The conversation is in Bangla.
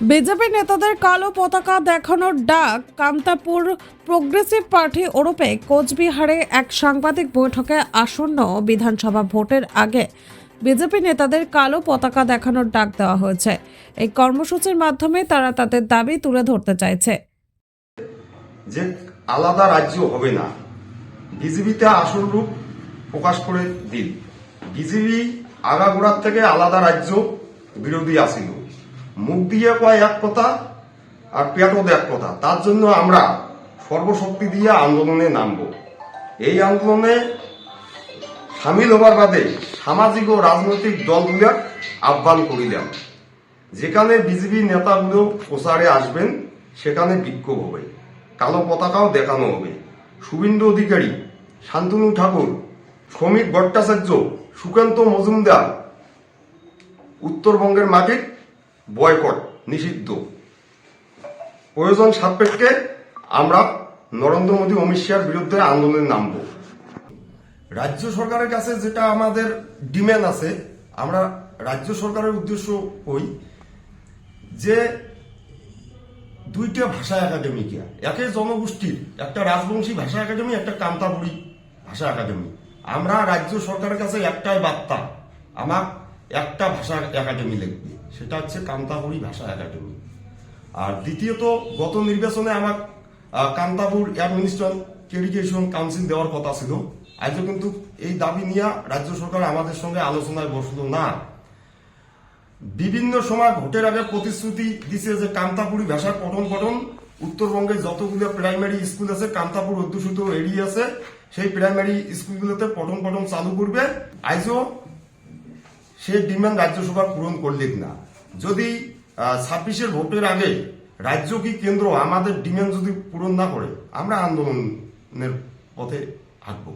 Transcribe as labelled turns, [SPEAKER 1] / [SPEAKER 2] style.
[SPEAKER 1] বিজেপি নেতাদের কালো পতাকা দেখানোর ডাক কামতাপুর প্রোগ্রেসিভ পার্টি ওরপে কোচবিহারে এক সাংবাদিক বৈঠকে আসন্ন বিধানসভা ভোটের আগে বিজেপি নেতাদের কালো পতাকা দেখানোর ডাক দেওয়া হয়েছে। এই কর্মসূচির মাধ্যমে তারা তাদের দাবি তুলে ধরতে চাইছে।
[SPEAKER 2] যে আলাদা রাজ্য হবে না। বিজেপিতে আসল রূপ প্রকাশ করে দিল। বিজেপি আগাগোড়ার থেকে আলাদা রাজ্য বিরোধী আসিল। মুখ দিয়ে কয় এক কথা আর পেটও এক কথা। তার জন্য আমরা সর্বশক্তি দিয়ে আন্দোলনে নামব। এই আন্দোলনে সামিল হবার বাদে সামাজিক ও রাজনৈতিক দলগুলোর আহ্বান করিলাম। যেখানে বিজেপি নেতাগুলো প্রচারে আসবেন, সেখানে বিক্ষোভ হবে। কালো পতাকাও দেখানো হবে। শুভেন্দু অধিকারী, শান্তনু ঠাকুর, শ্রমিক ভট্টাচার্য, সুকান্ত মজুমদার উত্তরবঙ্গের মাটির বয়কট, নিষিদ্ধ। প্রয়োজন সাপেক্ষে আমরা নরেন্দ্র মোদী অমিত শাহর বিরুদ্ধে আন্দোলনে নামব। রাজ্য সরকারের কাছে যেটা আমাদের ডিম্যান্ড আছে, আমরা রাজ্য সরকারের উদ্দেশ্য কই যে দুইটা ভাষা একাডেমি একাডেমিকে, একে জনগোষ্ঠীর, একটা রাজবংশী ভাষা একাডেমি, একটা কান্তাপুরী ভাষা একাডেমি। আমরা রাজ্য সরকারের কাছে একটাই বার্তা, আমার একটা ভাষা একাডেমি লিখবে, সেটা হচ্ছে কান্তাপুরী ভাষা একাডেমি। আর দ্বিতীয়ত, গত নির্বাচনে আমার কান্তাপুর অ্যাডমিনিস্ট্রেশন এডুকেশন কাউন্সিল দেওয়ার কথা ছিল। আজও কিন্তু এই দাবি নিয়ে রাজ্য সরকার আমাদের সঙ্গে আলোচনায় বসল না। বিভিন্ন সময় ভোটের আগে প্রতিশ্রুতি দিছে যে কান্তাপুরি ভাষার পঠন পঠন, উত্তরবঙ্গে যতগুলো প্রাইমারি স্কুল আছে, কান্তাপুর অধ্যুষিত এরিয়া আছে, সেই প্রাইমারি স্কুলগুলোতে পঠন পঠন চালু করবে। আজও সেই ডিমান্ড রাজ্যসভা পূরণ করলেন না। যদি ছাব্বিশের ভোটের আগে রাজ্য কি কেন্দ্র আমাদের ডিমান্ড যদি পূরণ না করে, আমরা আন্দোলনের পথে হাঁটবো।